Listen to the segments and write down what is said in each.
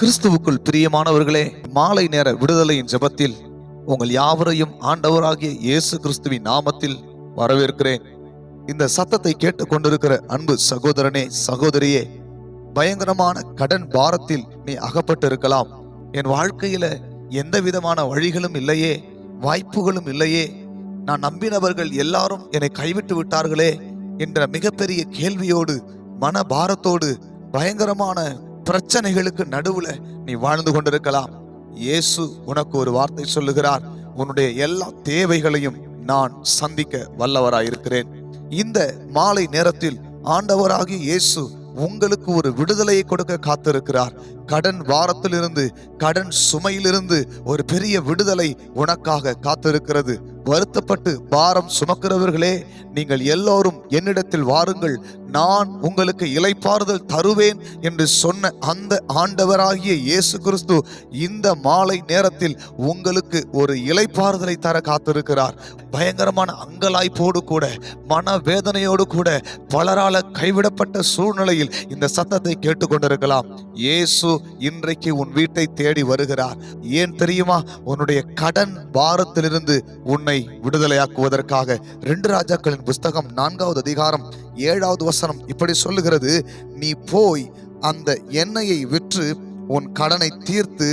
கிறிஸ்துவுக்குள் பிரியமானவர்களே மாலை நேர விடுதலையின் ஜெபத்தில் உங்கள் யாவரையும் ஆண்டவராகிய இயேசு கிறிஸ்துவின் நாமத்தில் வரவேற்கிறேன். இந்த சத்தத்தை கேட்டுக்கொண்டிருக்கிற அன்பு சகோதரனே சகோதரியே பயங்கரமான கடன் பாரத்தில் நீ அகப்பட்டு இருக்கலாம் என் வாழ்க்கையில எந்த விதமான வழிகளும் இல்லையே வாய்ப்புகளும் இல்லையே. நான் நம்பினவர்கள் எல்லாரும் என்னை கைவிட்டு விட்டார்களே என்ற மிகப்பெரிய கேள்வியோடு மன பாரத்தோடு பயங்கரமான பிரச்சனைகளுக்கு நடுவுல நீ வாழ்ந்து கொண்டிருக்கலாம். இயேசு உனக்கு ஒரு வார்த்தை சொல்லுகிறார். உன்னுடைய எல்லா தேவைகளையும் நான் சந்திக்க வல்லவராயிருக்கிறேன். இந்த மாலை நேரத்தில் ஆண்டவராகிய இயேசு உங்களுக்கு ஒரு விடுதலையை கொடுக்க காத்திருக்கிறார். கடன் வாரத்திலிருந்து கடன் சுமையிலிருந்து ஒரு பெரிய விடுதலை உனக்காக காத்திருக்கிறது. வருத்தப்பட்டு பாரம் சுமக்கிறவர்களே நீங்கள் எல்லோரும் என்னிடத்தில் வாருங்கள். நான் உங்களுக்கு இலைப்பாறுதல் தருவேன் என்று சொன்ன அந்த ஆண்டவராகிய இயேசு கிறிஸ்து இந்த மாலை நேரத்தில் உங்களுக்கு ஒரு இலைப்பாறுதலை தர காத்திருக்கிறார். பயங்கரமான அங்கலாய்ப்போடு கூட மன வேதனையோடு கூட பலரால கைவிடப்பட்ட சூழ்நிலையில் இந்த சத்தத்தை கேட்டுக்கொண்டிருக்கலாம். இயேசு இன்றைக்கு உன் வீட்டை தேடி வருகிறார். ஏன் தெரியுமா? உன்னுடைய கடன் பாரத்திலிருந்து உன்னை உன்னை விடுதலையாக்குவதற்காக ரெண்டு ராஜாக்களின் புஸ்தகம் நான்காவது அதிகாரம் ஏழாவது வசனம் இப்படி சொல்லுகிறது நீ போய் அந்த எண்ணெயை விற்று உன் கடனை தீர்த்து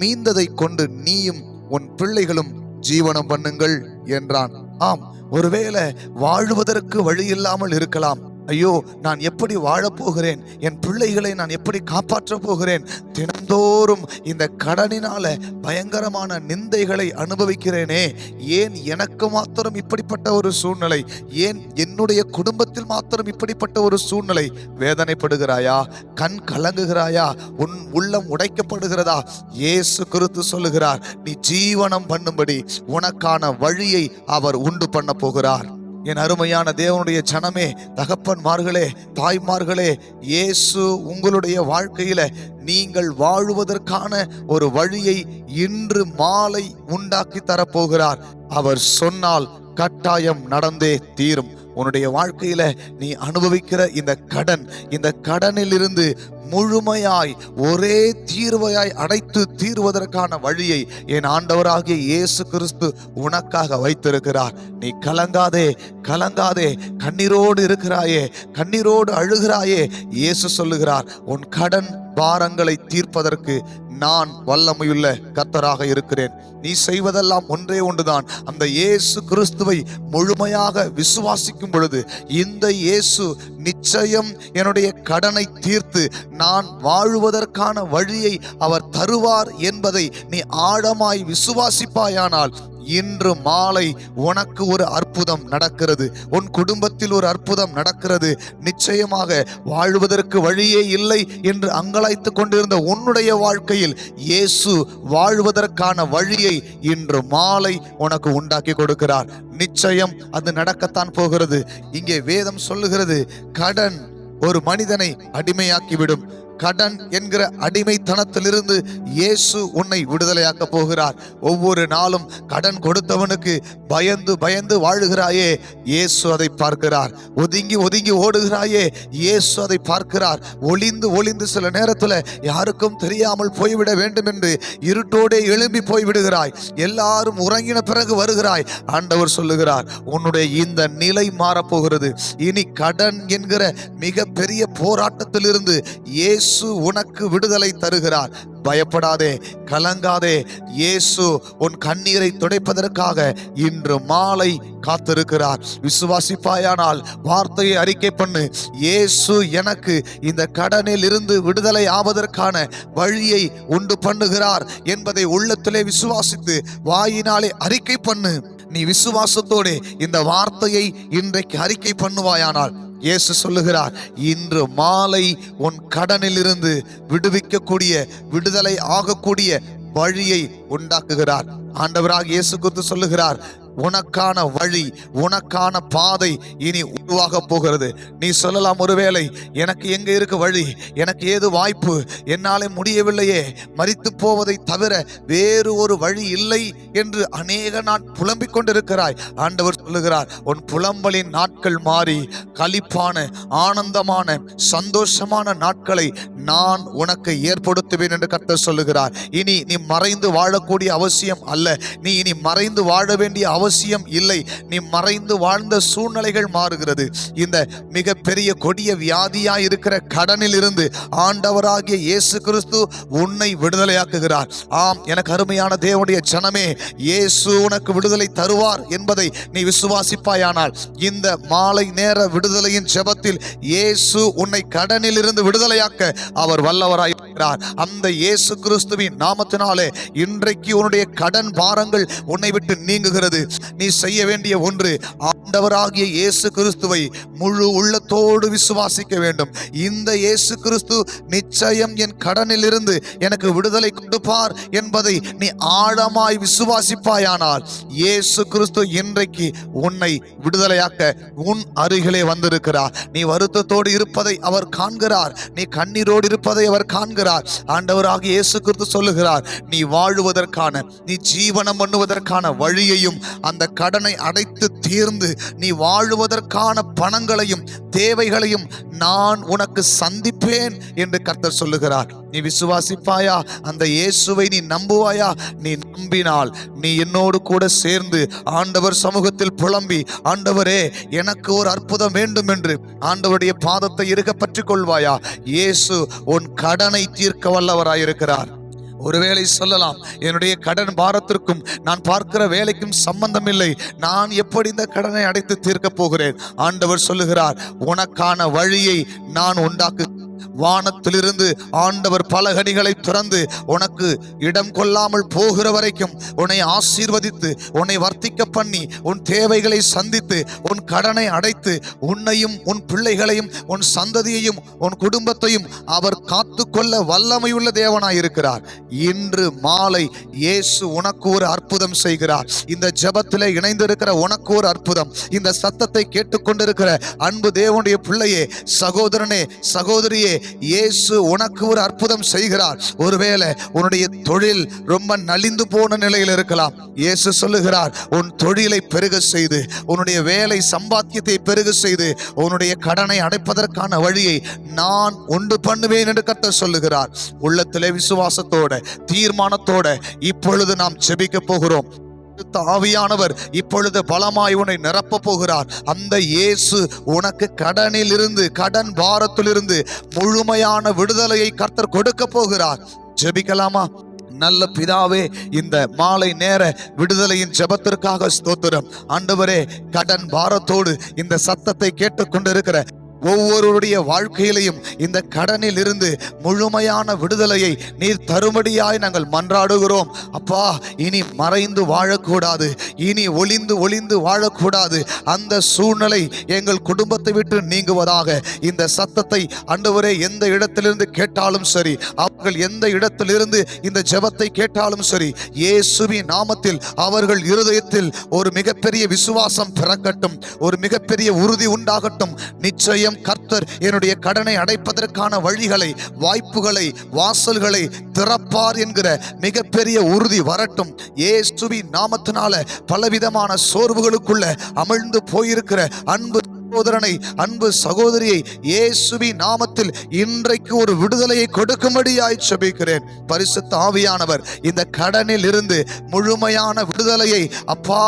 மீந்ததை கொண்டு நீயும் உன் பிள்ளைகளும் ஜீவனம் பண்ணுங்கள் என்றான். ஆம் ஒருவேளை வாழ்வதற்கு வழி இல்லாமல் இருக்கலாம். ஐயோ நான் எப்படி வாழப்போகிறேன் என் பிள்ளைகளை நான் எப்படி காப்பாற்றப் போகிறேன்? தினந்தோறும் இந்த கடனினால பயங்கரமான நிந்தைகளை அனுபவிக்கிறேனே. ஏன் எனக்கு மாத்திரம் இப்படிப்பட்ட ஒரு சூழ்நிலை? ஏன் என்னுடைய குடும்பத்தில் மாத்திரம் இப்படிப்பட்ட ஒரு சூழ்நிலை? வேதனைப்படுகிறாயா? கண் கலங்குகிறாயா? உன் உள்ளம் உடைக்கப்படுகிறதா? இயேசு கிறிஸ்து சொல்லுகிறார் நீ ஜீவனம் பண்ணும்படி உனக்கான வழியை அவர் உண்டு பண்ண போகிறார். என் அருமையான தேவனுடைய ஜனமே தகப்பன்மார்களே தாய்மார்களே இயேசு உங்களுடைய வாழ்க்கையில நீங்கள் வாழ்வதற்கான ஒரு வழியை இன்று மாலை உண்டாக்கி தரப்போகிறார். அவர் சொன்னால் கட்டாயம் நடந்தே தீரும். உன்னுடைய வாழ்க்கையில நீ அனுபவிக்கிற இந்த கடன் இந்த கடனிலிருந்து முழுமையாய் ஒரே தீர்வையாய் அடைத்து தீர்வதற்கான வழியை என் ஆண்டவராகிய இயேசு கிறிஸ்து உனக்காக வைத்திருக்கிறார். நீ கலங்காதே கலங்காதே கண்ணீரோடு இருக்கிறாயே கண்ணீரோடு அழுகிறாயே இயேசு சொல்லுகிறார் உன் கடன் பாரங்களை தீர்ப்பதற்கு நான் வல்லமையுள்ள கத்தராக இருக்கிறேன். நீ செய்வதெல்லாம் ஒன்றே ஒன்றுதான். அந்த இயேசு கிறிஸ்துவை முழுமையாக விசுவாசிக்கும் பொழுது இந்த இயேசு நிச்சயம் என்னுடைய கடனை தீர்த்து நான் வாழுவதற்கான வழியை அவர் தருவார் என்பதை நீ ஆழமாய் விசுவாசிப்பாயானால் இன்று மாலை உனக்கு ஒரு அற்புதம் நடக்கிறது. உன் குடும்பத்தில் ஒரு அற்புதம் நடக்கிறது. நிச்சயமாக வாழ்வதற்கு வழியே இல்லை என்று அங்கலாய்த்து கொண்டிருந்த உன்னுடைய வாழ்க்கையில் இயேசு வாழ்வதற்கான வழியை இன்று மாலை உனக்கு உண்டாக்கி கொடுக்கிறார். நிச்சயம் அது நடக்கத்தான் போகிறது. இங்கே வேதம் சொல்லுகிறது கடன் ஒரு மனிதனை அடிமையாக்கிவிடும். கடன் என்கிற அடிமைத்தனத்திலிருந்து இயேசு உன்னை விடுதலையாக்க போகிறார். ஒவ்வொரு நாளும் கடன் கொடுத்தவனுக்கு பயந்து பயந்து வாழுகிறாயே இயேசு அதை பார்க்கிறார். ஒதுங்கி ஒதுங்கி ஓடுகிறாயே இயேசு அதை பார்க்கிறார். ஒளிந்து ஒளிந்து சில நேரத்தில் யாருக்கும் தெரியாமல் போய்விட வேண்டும் என்று இருட்டோடே எழும்பி போய்விடுகிறாய். எல்லாரும் உறங்கின பிறகு வருகிறாய். ஆண்டவர் சொல்லுகிறார் உன்னுடைய இந்த நிலை மாறப்போகிறது. இனி கடன் என்கிற மிக பெரிய போராட்டத்திலிருந்து இயேசு உனக்கு விடுதலை தருகிறார். பயப்படாதே கலங்காதே. இயேசு உன் கண்ணீரை துடைப்பதற்காக இன்று மாலை காத்திருக்கிறார். விசுவாசிப்பாயானால் வார்த்தையை அறிக்கை பண்ணு. இயேசு எனக்கு இந்த கடனில் இருந்து விடுதலை ஆவதற்கான வழியை உண்டு பண்ணுகிறார் என்பதை உள்ளத்திலே விசுவாசித்து வாயினாலே அறிக்கை பண்ணு. நீ விசுவாசத்தோடு இந்த வார்த்தையை இன்றைக்கு அறிக்கை பண்ணுவாயானால் இயேசு சொல்லுகிறார் இன்று மாலை உன் கடனிலிருந்து விடுவிக்கக்கூடிய விடுதலை ஆகக்கூடிய வழியை உண்டாக்குகிறார். ஆண்டவராக இயேசு குறித்து சொல்லுகிறார் உனக்கான வழி உனக்கான பாதை இனி உருவாக போகிறது. நீ சொல்லலாம் ஒருவேளை எனக்கு எங்க இருக்கு வழி? எனக்கு ஏது வாய்ப்பு? என்னாலே முடியவில்லையே. மறித்து போவதை தவிர வேறு ஒரு வழி இல்லை என்று அநேக நான் புலம்பிக் கொண்டிருக்கிறாய். ஆண்டவர் சொல்லுகிறார் உன் புலம்பலின் நாட்கள் மாறி களிப்பான ஆனந்தமான சந்தோஷமான நாட்களை நான் உனக்கு ஏற்படுத்துவேன் என்று கர்த்தர் சொல்லுகிறார். இனி நீ மறைந்து வாழக்கூடிய அவசியம் அல்ல. நீ இனி மறைந்து வாழ வேண்டிய அவசியம் அவசியம் இல்லை. நீ மறைந்து வாழ்ந்த சூழ்நிலைகள் மாறுகிறது. இந்த மிகப்பெரிய கொடிய வியாதியா இருக்கிற கடனில் இருந்து ஆண்டவராகிய இயேசு கிறிஸ்து உன்னை விடுதலையாக்குகிறார். ஆம் எனக்கு அருமையான தேவனுடைய ஜனமே இயேசு உனக்கு விடுதலை தருவார் என்பதை நீ விசுவாசிப்பாயானால் இந்த மாலை நேர விடுதலையின் ஜெபத்தில் இயேசு உன்னை கடனில் இருந்து விடுதலையாக்க அவர் வல்லவராயிருக்கிறார் அந்த இயேசு கிறிஸ்துவின் நாமத்தினாலே இன்றைக்கு உன்னுடைய கடன் பாரங்கள் உன்னை விட்டு நீங்குகிறது. நீ செய்ய வேண்டிய ஒன்று ஆண்டவராகிய இயேசு கிறிஸ்துவை முழு உள்ளத்தோடு விசுவாசிக்க வேண்டும். இந்த இயேசு கிறிஸ்து நிச்சயம் என் கடனில் இருந்து எனக்கு விடுதலை கொடுப்பார் என்பதை நீ ஆழமாய் விசுவாசிப்பாயானால் இயேசு கிறிஸ்து இன்றைக்கு உன்னை விடுதலையாக்க உன் அருகிலே வந்திருக்கிறார். நீ வருத்தத்தோடு இருப்பதை அவர் காண்கிறார். நீ கண்ணீரோடு இருப்பதை அவர் காண்கிறார். ஆண்டவராக இயேசு கிறிஸ்து சொல்லுகிறார் நீ வாழுவதற்கான நீ ஜீவனம் பண்ணுவதற்கான வழியையும் அந்த கடனை அடைத்து தீர்ந்து நீ வாழுவதற்கான பணங்களையும் தேவைகளையும் நான் உனக்கு சந்திப்பேன் என்று கர்த்தர் சொல்லுகிறார். நீ விசுவாசிப்பாயா? அந்த இயேசுவை நீ நம்புவாயா? நீ நம்பினால் நீ என்னோடு கூட சேர்ந்து ஆண்டவர் சமூகத்தில் புலம்பி ஆண்டவரே எனக்கு ஒரு அற்புதம் வேண்டும் என்று ஆண்டவருடைய பாதத்தை இருக பற்றி கொள்வாயா? இயேசு உன் கடனை தீர்க்க வல்லவராயிருக்கிறார். ஒருவேளை சொல்லலாம் என்னுடைய கடன் பாரத்திற்கும் நான் பார்க்கிற வேலைக்கும் சம்பந்தம் இல்லை நான் எப்படி இந்த கடனை அடைத்து தீர்க்க போகிறேன்? ஆண்டவர் சொல்லுகிறார் உனக்கான வழியை நான் உண்டாக்கு வானத்திலிருந்து ஆண்டவர் பல கனிகளை திறந்து உனக்கு இடம் கொள்ளாமல் போகிற வரைக்கும் உன்னை ஆசீர்வதித்து உன்னை வர்த்திக்க பண்ணி உன் தேவைகளை சந்தித்து உன் கடனை அடைத்து உன்னையும் உன் பிள்ளைகளையும் உன் சந்ததியையும் உன் குடும்பத்தையும் அவர் காத்து கொள்ள வல்லமையுள்ள தேவனாயிருக்கிறார். இன்று மாலை இயேசு உனக்கு ஒரு அற்புதம் செய்கிறார். இந்த ஜபத்தில் இணைந்திருக்கிற உனக்கு ஒரு அற்புதம். இந்த சத்தத்தை கேட்டுக்கொண்டிருக்கிற அன்பு தேவனுடைய பிள்ளையே சகோதரனே சகோதரியே இயேசு உனக்கு ஒரு அற்புதம் செய்கிறார். ஒருவேளை உன்னுடைய தொழில் ரொம்ப நலிந்து போன நிலையில் இருக்கலாம். இயேசு சொல்லுகிறார் உன் தொழிலை பெருக செய்து உன்னுடைய வேலை சம்பாத்தியத்தை பெருக செய்து உன்னுடைய கடனை அடைப்பதற்கான வழியை நான் உண்டு பண்ணுவேன் என்று கத்த சொல்லுகிறார். உள்ளத்திலே விசுவாசத்தோட தீர்மானத்தோட இப்பொழுது நாம் செபிக்க போகிறோம். ஆவியானவர் இப்பொழுது பலமாய் உன்னை நிரப்ப போகிறார். அந்த இயேசு உனக்கு கடனில் இருந்து கடன் பாரத்திலிருந்து முழுமையான விடுதலையை கர்த்தர் கொடுக்க போகிறார். ஜெபிக்கலாமா? நல்ல பிதாவே இந்த மாலை நேர விடுதலையின் ஜெபத்திற்காக ஸ்தோத்திரம். ஆண்டவரே கடன் பாரத்தோடு இந்த சத்தத்தை கேட்டுக்கொண்டிருக்கிற ஒவ்வொருடைய வாழ்க்கையிலையும் இந்த கடனில் இருந்து முழுமையான விடுதலையை நீர் தரும்படியாய் நாங்கள் மன்றாடுகிறோம். அப்பா இனி மறைந்து வாழக்கூடாது. இனி ஒளிந்து ஒளிந்து வாழக்கூடாது. அந்த சூழ்நிலை எங்கள் குடும்பத்தை விட்டு நீங்குவதாக இந்த சத்தத்தை அன்றுவரே எந்த இடத்திலிருந்து கேட்டாலும் சரி அவர்கள் எந்த இடத்திலிருந்து இந்த ஜெபத்தை கேட்டாலும் சரி இயேசுவி நாமத்தில் அவர்கள் இருதயத்தில் ஒரு மிகப்பெரிய விசுவாசம் பிறக்கட்டும். ஒரு மிகப்பெரிய உறுதி உண்டாகட்டும். நிச்சயம் கர்த்தர் என்னுடைய கடனை அடைப்பதற்கான வழிகளை வாய்ப்புகளை வாசல்களை திறப்பார் என்கிற மிகப்பெரிய உறுதி வரட்டும். ஏஸ்துவி நாமத்தினால பலவிதமான சோர்வுகளுக்குள்ள அமிழ்ந்து போயிருக்கிற அன்பு சகோதரனை அன்பு சகோதரியை இயேசுவி நாமத்தில் இன்றைக்கு ஒரு விடுதலையை கொடுக்கும்படியாய் செபிக்கிறேன் பரிசுத்த ஆவியானவர் இந்த கடனில் இருந்து முழுமையான விடுதலையை அப்பா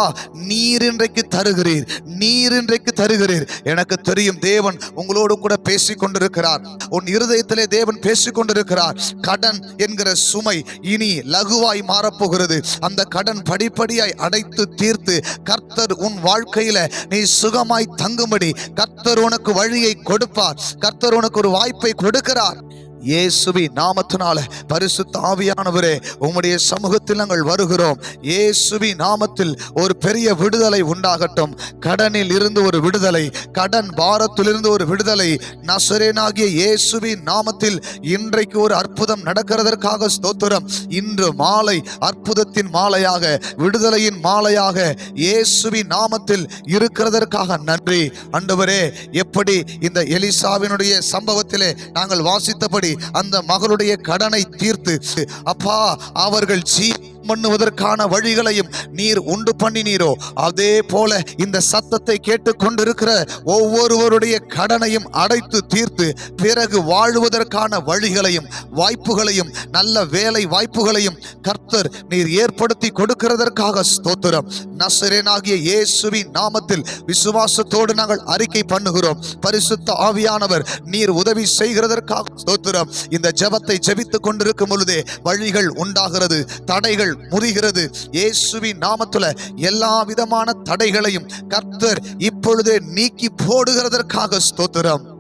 நீர் இன்றைக்கு தருகிறீர் நீர் இன்றைக்கு தருகிறீர். எனக்கு தெரியும் தேவன் உங்களோடு கூட பேசிக் கொண்டிருக்கிறார் உன் இருதயத்திலே தேவன் பேசிக் கொண்டிருக்கிறார் கடன் என்கிற சுமை இனி லகுவாய் மாறப்போகிறது. அந்த கடன் படிப்படியாய் அடைத்து தீர்த்து கர்த்தர் உன் வாழ்க்கையில நீ சுகமாய் தங்கும்படி கர்த்தர் உனக்கு வழியை கொடுப்பார். கர்த்தர் உனக்கு ஒரு வாய்ப்பை கொடுக்கிறார். இயேசுவி நாமத்தினால பரிசுத்த ஆவியானவரே உம்முடைய சமூகத்தில் நாங்கள் வருகிறோம். இயேசுவி நாமத்தில் ஒரு பெரிய விடுதலை உண்டாகட்டும். கடனில் இருந்து ஒரு விடுதலை கடன் பாரத்திலிருந்து ஒரு விடுதலை. நசரேனாகிய இயேசுவி நாமத்தில் இன்றைக்கு ஒரு அற்புதம் நடக்கிறதற்காக ஸ்தோத்திரம். இன்று மாலை அற்புதத்தின் மாலையாக விடுதலையின் மாலையாக இயேசுவி நாமத்தில் இருக்கிறதற்காக நன்றி. அன்றுவரே எப்படி இந்த எலிசாவினுடைய சம்பவத்திலே நாங்கள் வாசித்தபடி அந்த மகளுடைய கடனை தீர்த்து அப்பா அவர்கள் சீ பண்ணுவதற்கான வழிகளையும் நீர் உண்டு பண்ணினீரோ அதே போல இந்த சத்தத்தை கேட்டுக்கொண்டிருக்கிற ஒவ்வொருவருடைய கடனையும் அடைத்து தீர்த்து பிறகு வாழ்வதற்கான வழிகளையும் வாய்ப்புகளையும் நல்ல வேலை வாய்ப்புகளையும் கர்த்தர் நீர் ஏற்படுத்தி கொடுக்கிறதற்காக ஸ்தோத்திரம். நசரேனாகிய இயேசுவின் நாமத்தில் விசுவாசத்தோடு நாங்கள் அறிக்கை பண்ணுகிறோம். பரிசுத்த ஆவியானவர் நீர் உதவி செய்கிறதற்காக ஸ்தோத்திரம். இந்த ஜெபத்தை ஜபித்துக் கொண்டிருக்கும் பொழுதே வழிகள் உண்டாகிறது தடைகள் முறிகிறது. இயேசுவின் நாமத்துல எல்லா விதமான தடைகளையும் கர்த்தர் இப்பொழுதே நீக்கி போடுகிறதற்காக ஸ்தோத்திரம்.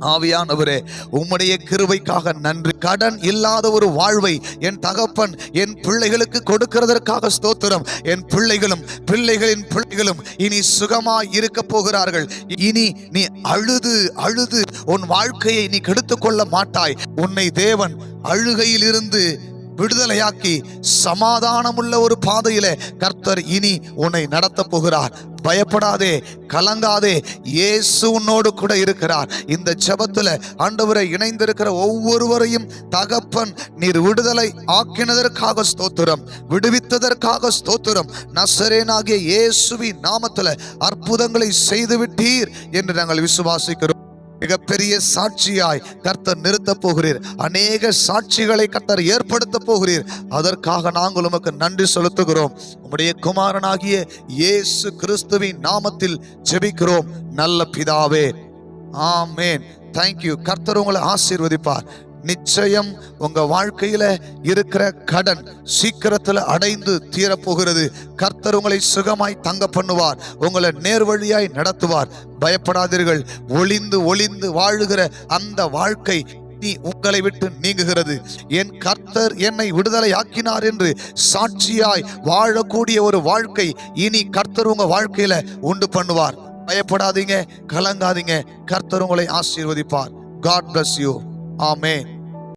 ஆவியானவரே உம்முடைய கிருவைக்காக நன்றி. கடன் இல்லாத ஒரு வாழ்வை என் தகப்பன் என் பிள்ளைகளுக்கு கொடுக்கிறதற்காக ஸ்தோத்திரம். என் பிள்ளைகளும் பிள்ளைகளின் பிள்ளைகளும் இனி சுகமாய் இருக்க போகிறார்கள். இனி நீ அழுது அழுது உன் வாழ்க்கையை நீ கெடுத்து கொள்ள மாட்டாய். உன்னை தேவன் அழுகையில் இருந்து விடுதலையாக்கி சமாதானமுள்ள ஒரு பாதையில கர்த்தர் இனி உன்னை நடத்த போகிறார். பயப்படாதே கலங்காதே இயேசு உன்னோடு கூட இருக்கிறார். இந்த ஜெபத்துல ஆண்டவரை இணைந்திருக்கிற ஒவ்வொருவரையும் தகப்பன் நீர் விடுதலை ஆக்கினதற்காக ஸ்தோத்திரம் விடுவித்ததற்காக ஸ்தோத்திரம். நசரேனாகிய இயேசுவின் நாமத்துல அற்புதங்களை செய்து விட்டீர் என்று நாங்கள் விசுவாசிக்கிறோம். மிகப்பெரிய சாட்சியாய் கர்த்தர் நிறுத்த போகிறீர். அநேக சாட்சிகளை கர்த்தர் ஏற்படுத்த போகிறீர். அதற்காக நாங்கள் உமக்கு நன்றி செலுத்துகிறோம். உம்முடைய குமாரனாகிய இயேசு கிறிஸ்துவின் நாமத்தில் ஜெபிக்கிறோம். நல்ல பிதாவே. ஆமேன். தேங்க்யூ கர்த்தர் உங்களை ஆசீர்வதிப்பார். நிச்சயம் உங்க வாழ்க்கையில இருக்கிற கடன் சீக்கிரத்துல அடைந்து தீரப்போகிறது. கர்த்தர் உங்களை சுகமாய் தங்க பண்ணுவார். உங்களை நேர்வழியாய் நடத்துவார். பயப்படாதீர்கள். ஒளிந்து ஒளிந்து வாழுகிற அந்த வாழ்க்கை நீ உங்களை விட்டு நீங்குகிறது. என் கர்த்தர் என்னை விடுதலை ஆக்கினார் என்று சாட்சியாய் வாழக்கூடிய ஒரு வாழ்க்கை இனி கர்த்தர் உங்க வாழ்க்கையில உண்டு பண்ணுவார். பயப்படாதீங்க கலங்காதீங்க. கர்த்தர் உங்களை ஆசீர்வதிப்பார். God bless you amen